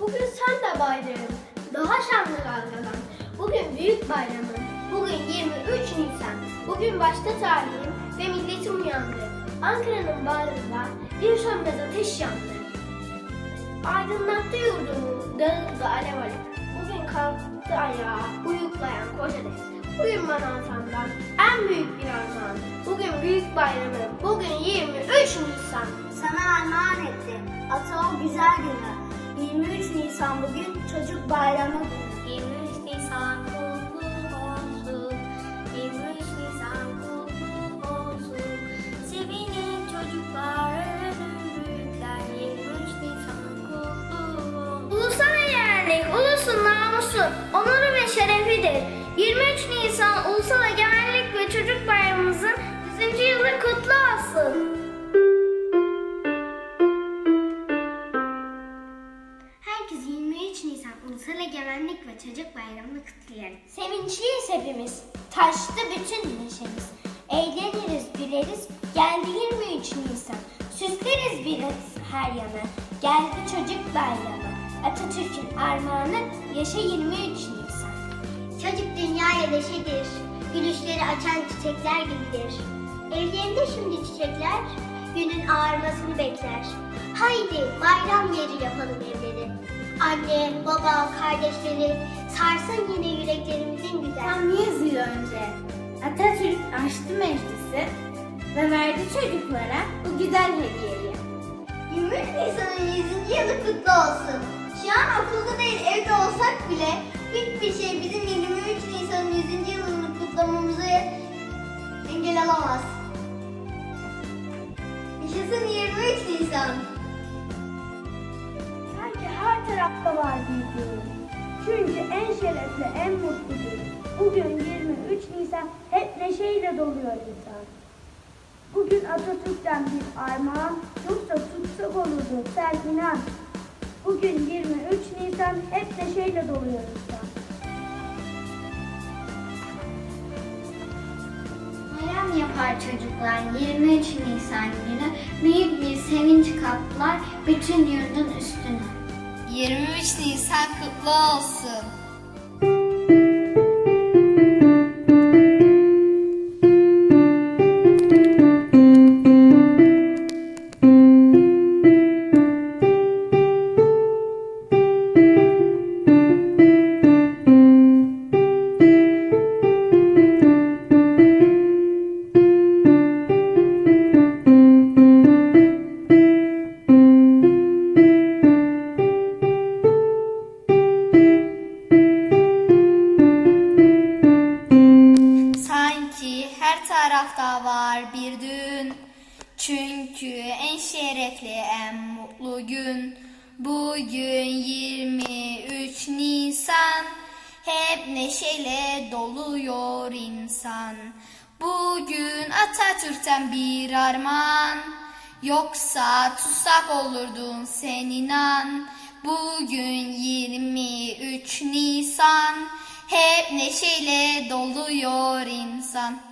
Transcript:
Bugün sen de bayram. Daha şanlı dalgalan. Bugün büyük bayramım. Bugün 23 Nisan. Bugün başta tarihim ve milletim uyandı. Ankara'nın bağrında bir sönmez ateş yandı. Aydınlattı yurdumu, dağıldı alev alev. Bugün kalktı ayağa, uyuklayan koca dev. Bugün bana atamdan en büyük bir armağan. Bugün büyük bayramım, bugün 23 Nisan. Sana armağan etti. Ata o güzel günü. 23 Nisan bugün çocuk bayramı günü. 23 Nisan kutlu olsun. 23 Nisan kutlu olsun. Sevinin çocuklar, ölün büyükler. 23 Nisan kutlu olsun. Ulusal egemenlik, ulusun namusu, onuru ve şerefidir. 23 Nisan Ulusal Egemenlik ve Çocuk Bayramımızın 100. yılı kutlu olsun. Ve Çocuk Bayramı'nı kutluyor. Sevinçliyiz hepimiz. Taştı bütün neşemiz. Eğleniriz, güleriz. Geldi 23 Nisan. Süsleriz biraz her yana. Geldi çocuk bayramı. Atatürk'ün armağanı yaşa 23 Nisan. Çocuk dünyaya neşedir. Gülüşleri açan çiçekler gibidir. Evlerinde şimdi çiçekler günün ağarmasını bekler. Haydi bayram yeri yapalım evleri. Anne, baba, kardeşleri sarsın yine yüreklerimizin güzel. Tam 100 yıl önce Atatürk açtı meclisi ve verdi çocuklara bu güzel hediyeyi. 23 Nisan'ın 100. yılı kutlu olsun. Şu an okulda değil evde olsak bile hiçbir şey bizim 23 Nisan'ın 100. yılını kutlamamızı engel alamaz. Yaşasın 23 Nisan. Tarafta var gün. Çünkü en şerefli, en mutlu gün. Bugün 23 Nisan hep neşeyle doluyor insan. Bugün Atatürk'ten bir armağan, yoksa tutsak olurdu sen. Bugün 23 Nisan hep neşeyle doluyor insan. Bayram yapar çocuklar 23 Nisan günü. Büyük bir sevinç kaplar bütün yurdun üstüne. 23 Nisan kutlu olsun. Her tarafta var bir düğün. Çünkü en şerefli, en mutlu gün. Bugün 23 Nisan. Hep neşeyle doluyor insan. Bugün Atatürk'ten bir armağan. Yoksa tutsak olurdun sen inan. Bugün 23 Nisan. Hep neşeyle doluyor insan.